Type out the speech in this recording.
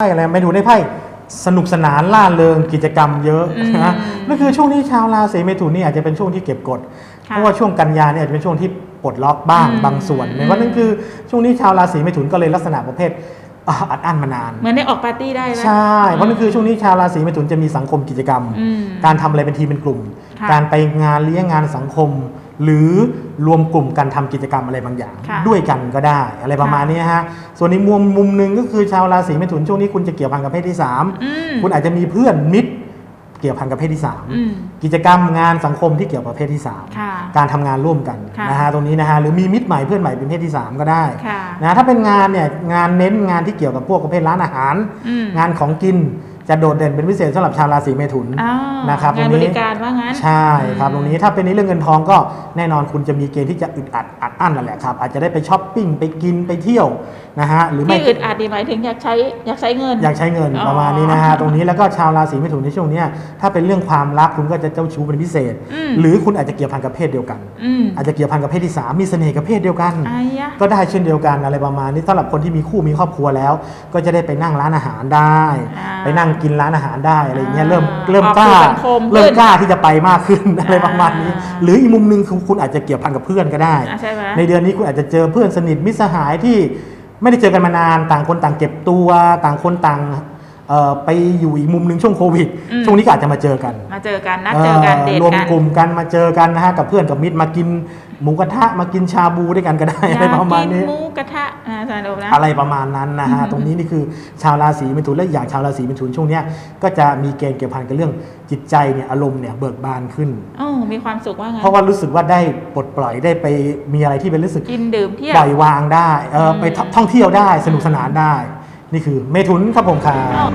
ไพ่อะไรไม่ถูกในไพ่สนุกสนานล่าเริงกิจกรรมเยอะอืมนะนั่นคือช่วงนี้ชาวราศีเมถุนนี่อาจจะเป็นช่วงที่เก็บกดค่ะเพราะว่าช่วงกันยาเนี่ยอาจจะเป็นช่วงที่ปลดล็อกบ้างอืมบางส่วนในว่านั่นคือช่วงนี้ชาวราศีเมถุนก็เลยลักษณะประเภท อ่าอัดอั้นมานาน เหมือนได้ออกปาร์ตี้ได้ไหมใช่ เพราะนั่นคือช่วงนี้ชาวราศีเมถุนจะมีสังคมกิจกรรมอืมการทำอะไรเป็นทีมเป็นกลุ่มค่ะการไปงานเลี้ยงงานสังคม หรือรวมกลุ่มกันทำกิจกรรมอะไรบางอย่างค่ะด้วยกันก็ได้ อะไรประมาณนี้ฮะ ส่วนในมุมมุมหนึ่งก็คือชาวราศีเมถุนช่วงนี้คุณจะเกี่ยวพันกับเพศที่อืม3คุณอาจจะมีเพื่อนมิตร เกี่ยวพันกับเพศที่อืม3กิจกรรมงานสังคมที่เกี่ยวกับเพศที่3ค่ะการทำงานร่วมกันค่ะนะฮะตรงนี้นะฮะหรือมีมิตรใหม่เพื่อนใหม่เป็นเพศที่ 3 ก็ได้ค่ะนะถ้าเป็นงานเนี่ยงานเน้นงานที่เกี่ยวกับพวกประเภทร้านอาหารอืมงานของกิน จะโดดเด่นเป็นพิเศษสำหรับชาวราศีเมถุนอ้าวนะครับงานตบรงนี้ริการว่างั้นใช่ครับตรงนี้ถ้าเป็นในเรื่องเงินทองก็แน่นอนคุณจะมีเกณฑ์ที่จะอึดอัดอัดอั้นนั่นแหละครับอาจจะได้ไปช้อปปิ้งไปกินไปเที่ยวนะฮะหรือไม่ที่อึดอัดดีหมายถึงอยากใช้อยากใช้เงิน อยากใช้เงินอ๋อประมาณนี้นะฮะตรงนี้แล้วก็ชาวราศีเมถุนในช่วงเนี้ยถ้าเป็นเรื่องความรักคุณก็จะเจ้าชู้เป็นพิเศษอืมหรือคุณอาจจะเกี่ยวพันกับเพศเดียวกันอืมอาจจะเกี่ยวพันกับเพศที่สามมีเสน่ห์กับเพศเดียวกันอายะก็ได้เช่นเดียวกันอะไรประมาณนี้สำหรับคนที่มีคู่มีครอบครัวแล้ว ก็จะได้ไปนั่งร้านอาหารได้อ่า ไปนั่งกินร้านอาหารได้อะไรอย่างเงี้ยเริ่มอ่าเริ่มออกกล้าสู่สังคมเริ่มขึ้นกล้าที่จะไปมากขึ้นอะไรประมาณนี้อ่าหรืออีกมุมหนึ่งคือคุณอาจจะเกี่ยวพันกับเพื่อนก็ได้อะใช่ไหมในเดือนนี้คุณอาจจะเจอเพื่อนสนิทมิตรสหายที่ไม่ได้เจอกันมานานต่างคนต่างเก็บตัว ต่างคนต่างเอ่อ ไปอยู่อีกมุมหนึ่งช่วงโควิดอืมช่วงนี้ก็อาจจะมาเจอกัน มาเจอกันนัดเจอกันเดทรวมกันกลุ่มกันมาเจอกันนะฮะกับเพื่อนกับมิตรมากินหมูกระทะมากินชาบูด้วยกันก็ได้อยาอะไรกประมาณกินนี้หมูกระทะอ่าสนุกนะอะไรประมาณนั้นนะฮะตรงนี้นี่คือชาวราศีเมถุนและอย่างชาวราศีเมถุนช่วงเนี้ยก็จะมีเกณฑ์เกี่ยวพันกับเรื่องจิตใจเนี่ยอารมณ์เนี่ยเบิกบานขึ้นโอ้มีความสุขว่างั้นเพราะว่ารู้สึกว่าได้ปลดปล่อยได้ไปมีอะไรที่เป็นรู้สึกกินดื่มเที่ยวปล่อยวางได้เอออมไปท่องเที่ยวได้สนุกสนานได้ นี่คือเมถุนครับผมครับ